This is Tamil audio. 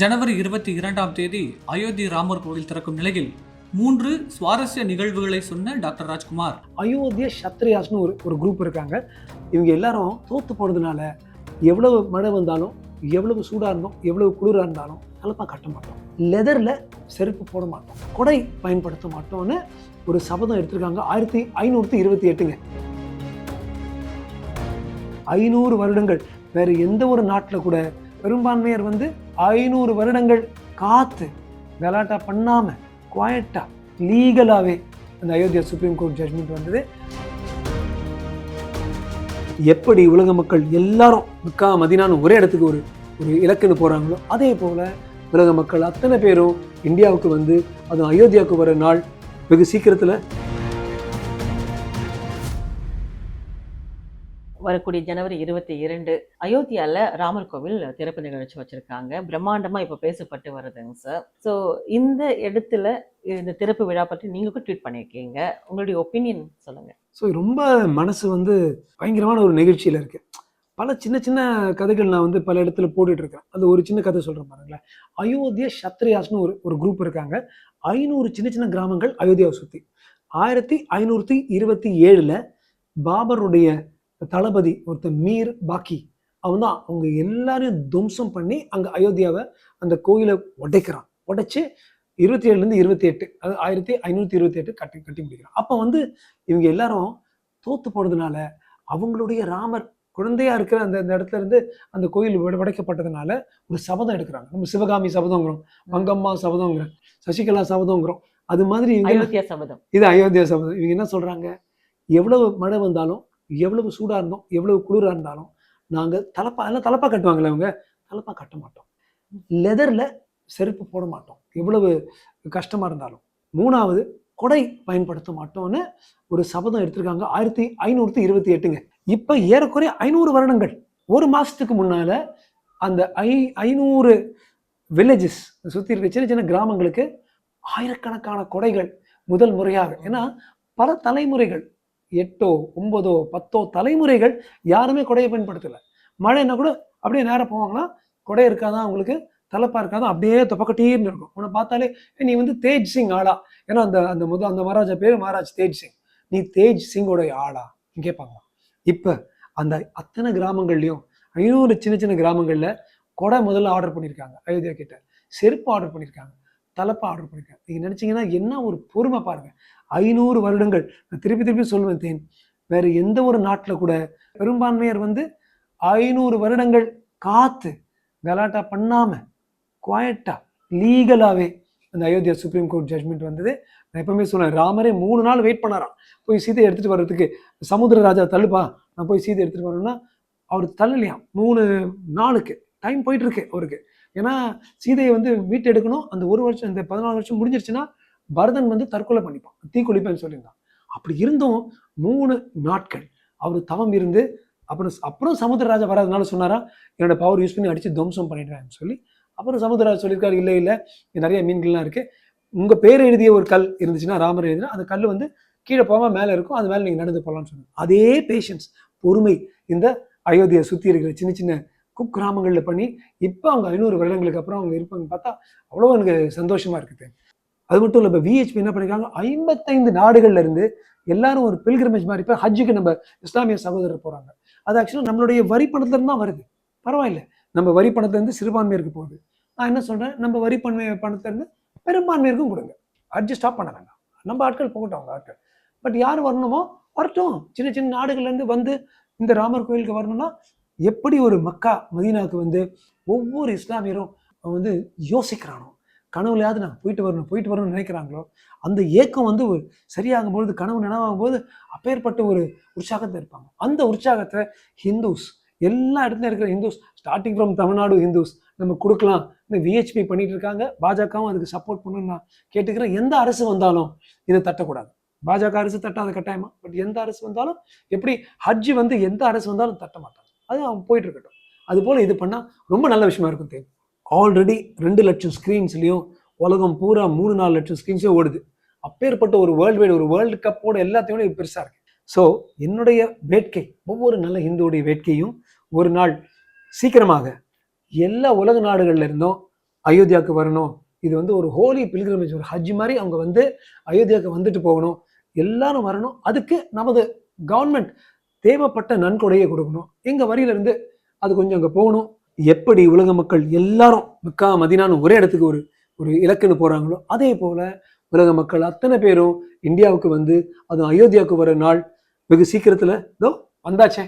ஜனவரி இருபத்தி இரண்டாம் தேதி அயோத்தி ராமர் கோவில் திறக்கும் நிலையில் மூன்று சுவாரஸ்ய நிகழ்வுகளை சொன்ன டாக்டர் ராஜ்குமார். அயோத்திய சத்ரியாஸ்னு ஒரு ஒரு குரூப் இருக்காங்க. இவங்க எல்லாரும் தோத்து போனதுனால எவ்வளவு மழை வந்தாலும் எவ்வளவு சூடாக இருந்தோம் எவ்வளவு குளிராக இருந்தாலும் தலப்பா கட்ட மாட்டோம். லெதரில் செருப்பு போட மாட்டோம். கொடை பயன்படுத்த மாட்டோம்னு ஒரு சபதம் எடுத்திருக்காங்க. ஆயிரத்தி ஐநூற்றி இருபத்தி எட்டுங்க. ஐநூறு வருடங்கள். வேறு எந்த ஒரு நாட்டில் கூட பெரும்பான்மையர் வந்து ஐநூறு வருடங்கள் காத்து கலாட்டா பண்ணாம குவாய்ட்டா லீகலாவே அந்த அயோத்தியா சுப்ரீம் கோர்ட் ஜட்மெண்ட் வந்தது. எப்படி உலக மக்கள் எல்லாரும் மக்கா மதினான்னு ஒரே இடத்துக்கு ஒரு ஒரு இலக்குன்னு போறாங்களோ அதே போல உலக மக்கள் அத்தனை பேரும் இந்தியாவுக்கு வந்து அதுவும் அயோத்தியாவுக்கு வர நாள் வெகு சீக்கிரத்தில் வரக்கூடிய ஜனவரி இருபத்தி இரண்டு அயோத்தியாவில் ராமர் கோவில் திறப்பு நிகழ்ச்சி வச்சுருக்காங்க. பிரம்மாண்டமாக இப்போ பேசப்பட்டு வருதுங்க சார். ஸோ இந்த இடத்துல இந்த திறப்பு விழா பற்றி நீங்க ட்வீட் பண்ணியிருக்கீங்க உங்களுடைய ஒப்பீனியன் சொல்லுங்கள் ஸோ ரொம்ப மனசு வந்து பயங்கரமான ஒரு நிகழ்ச்சியில் இருக்கு. பல சின்ன சின்ன கதைகள் நான் வந்து பல இடத்துல போட்டுட்டு இருக்கேன். அது ஒரு சின்ன கதை சொல்கிறேன் பாருங்களேன். அயோத்தியா சத்ரியாஸ்னு ஒரு ஒரு குரூப் இருக்காங்க. ஐநூறு சின்ன சின்ன கிராமங்கள் அயோத்தியாவை சுற்றி ஆயிரத்தி ஐநூற்றி இருபத்தி ஏழில் பாபருடைய தளபதி ஒருத்தர் மீர் பாக்கி அவன் தான் அவங்க எல்லாரையும் துவம்சம் பண்ணி அங்கே அயோத்தியாவை அந்த கோயிலை உடைக்கிறான். உடைச்சு இருபத்தி ஏழுலேருந்து இருபத்தி எட்டு அது ஆயிரத்தி ஐநூற்றி இருபத்தி எட்டு கட்டி கட்டி முடிக்கிறான். அப்போ வந்து இவங்க எல்லாரும் தோத்து போனதுனால அவங்களுடைய ராமர் குழந்தையா இருக்கிற அந்த அந்த இடத்துல இருந்து அந்த கோயில் உட- உடைக்கப்பட்டதுனால ஒரு சபதம் எடுக்கிறாங்க. நம்ம சிவகாமி சபதங்கிறோம் மங்கம்மா சபதங்கிறோம் சசிகலா சபதங்கிறோம் அது மாதிரி அயோத்தியா சபதம். இது அயோத்தியா சபதம். இவங்க என்ன சொல்றாங்க? எவ்வளவு மழை வந்தாலும் எவ்வளவு சூடாக இருந்தோம் எவ்வளவு குளிராக இருந்தாலும் நாங்கள் தலப்பா எல்லாம் தலப்பா கட்டுவாங்களே அவங்க தலப்பா கட்ட மாட்டோம். லெதரில் செருப்பு போட மாட்டோம். எவ்வளவு கஷ்டமாக இருந்தாலும். மூணாவது கொடை பயன்படுத்த மாட்டோம்னு ஒரு சபதம் எடுத்திருக்காங்க. ஆயிரத்தி ஐநூற்றி இருபத்தி எட்டுங்க. இப்போ ஏறக்குறைய ஐநூறு வருடங்கள். ஒரு மாதத்துக்கு முன்னால் அந்த ஐ ஐநூறு வில்லேஜஸ் சுற்றி இருக்க சின்ன சின்ன கிராமங்களுக்கு ஆயிரக்கணக்கான கொடைகள் முதல் முறையாக. ஏன்னா பல தலைமுறைகள் எட்டோ ஒன்பதோ பத்தோ தலைமுறைகள் யாருமே கொடையை பயன்படுத்தலை. மழைன்னா கூட அப்படியே நேரம் போவாங்கன்னா கொடை இருக்காதான் அவங்களுக்கு தலைப்பா இருக்காதான் அப்படியே தொப்பக்கட்டீர்னு இருக்கும். உன்னை பார்த்தாலே நீ வந்து தேஜ் சிங் ஆளா? ஏன்னா அந்த அந்த முத அந்த மகாராஜா பேர் மகாராஜ் தேஜ் சிங். நீ தேஜ் சிங்கோடைய ஆளா? கேட்பாங்க இப்போ அந்த அத்தனை கிராமங்கள்லையும் ஐநூறு சின்ன சின்ன கிராமங்களில் கொடை முதல்ல ஆர்டர் பண்ணியிருக்காங்க அயோத்தியா கிட்ட செருப்பு ஆர்டர் பண்ணியிருக்காங்க தலப்பா ஆர்டர் பண்ணியிருக்காங்க நீங்கள் நினச்சிங்கன்னா என்ன ஒரு பொறுமை பாருங்கள் ஐநூறு வருடங்கள். நான் திருப்பி திருப்பி சொல்லுவேன் தேன். வேறு எந்த ஒரு நாட்டில் கூட பெரும்பான்மையர் வந்து ஐநூறு வருடங்கள் காத்து கலாட்டா பண்ணாமல் குவாய்ட்டா லீகலாகவே அந்த அயோத்தியா சுப்ரீம் கோர்ட் ஜட்மெண்ட் வந்தது. நான் எப்பவுமே சொன்னேன் ராமரே மூணு நாள் வெயிட் பண்ணாராம். போய் சீதை எடுத்துகிட்டு வர்றதுக்கு சமுத்திர ராஜா தள்ளுப்பா. நான் போய் சீதை எடுத்துகிட்டு வரணும்னா அவர் தள்ளலையாம். மூணு நாளுக்கு. டைம் போயிட்டுருக்கு அவருக்கு. ஏன்னா சீதையை வந்து மீட்டெடுக்கணும். அந்த ஒரு வருஷம் இந்த பதினாலு வருஷம் முடிஞ்சிருச்சுன்னா பரதன் வந்து தற்கொலை பண்ணிப்பான். தீக்குளிப்பேன்னு சொல்லியிருந்தான். அப்படி இருந்தும் மூணு நாட்கள் அவர் தவம் இருந்து அப்புறம் அப்புறம் சமுத்திரராஜா வராதனால சொன்னாரா என்னோட பவர் யூஸ் பண்ணி அடித்து துவம்சம் பண்ணிடுறேன்னு சொல்லி அப்புறம் சமுத்திரராஜா சொல்லியிருக்காரு இல்லை இல்லை நிறைய மீன்கள்லாம் இருக்கு. உங்கள் பேர் எழுதிய ஒரு கல் இருந்துச்சுன்னா ராமர் எழுதினா அந்த கல் வந்து கீழே போகாமல் மேலே இருக்கும். அது மேலே நீங்கள் நடந்து போகலாம்னு சொன்னாங்க அதே பேஷன்ஸ் பொறுமை இந்த அயோத்தியை சுற்றி இருக்கிற சின்ன சின்ன குக்கிராமங்களில் பண்ணி இப்போ அவங்க ஐநூறு வருடங்களுக்கு அப்புறம் அவங்க இருப்பாங்க பார்த்தா அவ்வளோ எனக்கு சந்தோஷமாக இருக்குது. அது மட்டும் இல்லை இப்போ விஹெச்பி என்ன பண்ணிருக்காங்க? ஐம்பத்தைந்து நாடுகள்ல இருந்து எல்லாரும் ஒரு பில்கிரமேஜ் மாதிரி இப்போ ஹஜ்ஜுக்கு நம்ம இஸ்லாமிய சகோதரர் போகிறாங்க அது ஆக்சுவலாக நம்மளுடைய வரி தான் வருது. பரவாயில்ல. நம்ம வரி பணத்துல சிறுபான்மையருக்கு போகுது. நான் என்ன சொல்கிறேன் நம்ம வரி பன்மை பணத்துல பெரும்பான்மையருக்கும் கொடுங்க. அட்ஜஸ்டாக ஸ்டாப் பண்ண வேண்டாம். நம்ம ஆட்கள் போகட்டும் அவங்க ஆட்கள். பட் யார் வரணுமோ வரட்டும். சின்ன சின்ன நாடுகள்லேருந்து வந்து இந்த ராமர் கோயிலுக்கு வரணும்னா எப்படி ஒரு மக்கா மதீனாவுக்கு வந்து ஒவ்வொரு இஸ்லாமியரும் வந்து யோசிக்கிறானோ கனவுலையாவது நான் போயிட்டு வரணும் போயிட்டு வரணும்னு நினைக்கிறாங்களோ அந்த ஏக்கம் வந்து ஒரு சரியாகும் பொழுது கனவு நினைவாகும் போது அப்பேற்பட்ட ஒரு உற்சாகத்தை இருப்பாங்க. அந்த உற்சாகத்தை ஹிந்துஸ் எல்லா இடத்துல இருக்கிற Hindus starting from Tamil Nadu Hindus நம்ம கொடுக்கலாம் விஹெச்பி பண்ணிட்டு இருக்காங்க பாஜகவும் அதுக்கு சப்போர்ட் பண்ணணும்னு நான் கேட்டுக்கிறேன். எந்த அரசு வந்தாலும் இதை தட்டக்கூடாது. பாஜக அரசு தட்டாத கட்டாயமா? பட் எந்த அரசு வந்தாலும் எப்படி ஹஜ்ஜி வந்து எந்த அரசு வந்தாலும் தட்ட மாட்டாங்க. அது அவன் போயிட்டு இருக்கட்டும் அது போல் இது பண்ணால் ரொம்ப நல்ல விஷயமா இருக்கும் தேவை. ஆல்ரெடி ரெண்டு லட்சம் ஸ்க்ரீன்ஸ்லையும் உலகம் பூரா மூணு நாலு லட்சம் ஸ்க்ரீன்ஸே ஓடுது. அப்பேற்பட்ட ஒரு வேர்ல்டு வைடு ஒரு வேர்ல்டு கப்போட எல்லாத்தையும் விட இது இருக்கு. ஸோ என்னுடைய வேட்கை ஒவ்வொரு நல்ல ஹிந்துவுடைய வேட்கையும் ஒரு நாள் சீக்கிரமாக எல்லா உலக நாடுகள்ல இருந்தும் அயோத்தியாவுக்கு வரணும். இது வந்து ஒரு ஹோலி பில்கிரமேஜ் ஒரு ஹஜ் மாதிரி அவங்க வந்து அயோத்தியாவுக்கு வந்துட்டு போகணும். எல்லாரும் வரணும். அதுக்கு நமது கவர்மெண்ட் தேவைப்பட்ட நன்கொடையை கொடுக்கணும். எங்கள் வரியிலேருந்து அது கொஞ்சம் அங்கே போகணும். எப்படி உலக மக்கள் எல்லாரும் மக்கா மதினான்னு ஒரே இடத்துக்கு ஒரு ஒரு இலக்குன்னு போகிறாங்களோ அதே போல் உலக மக்கள் அத்தனை பேரும் இந்தியாவுக்கு வந்து அதுவும் அயோத்தியாவுக்கு வர நாள் வெகு சீக்கிரத்தில் இதோ வந்தாச்சே.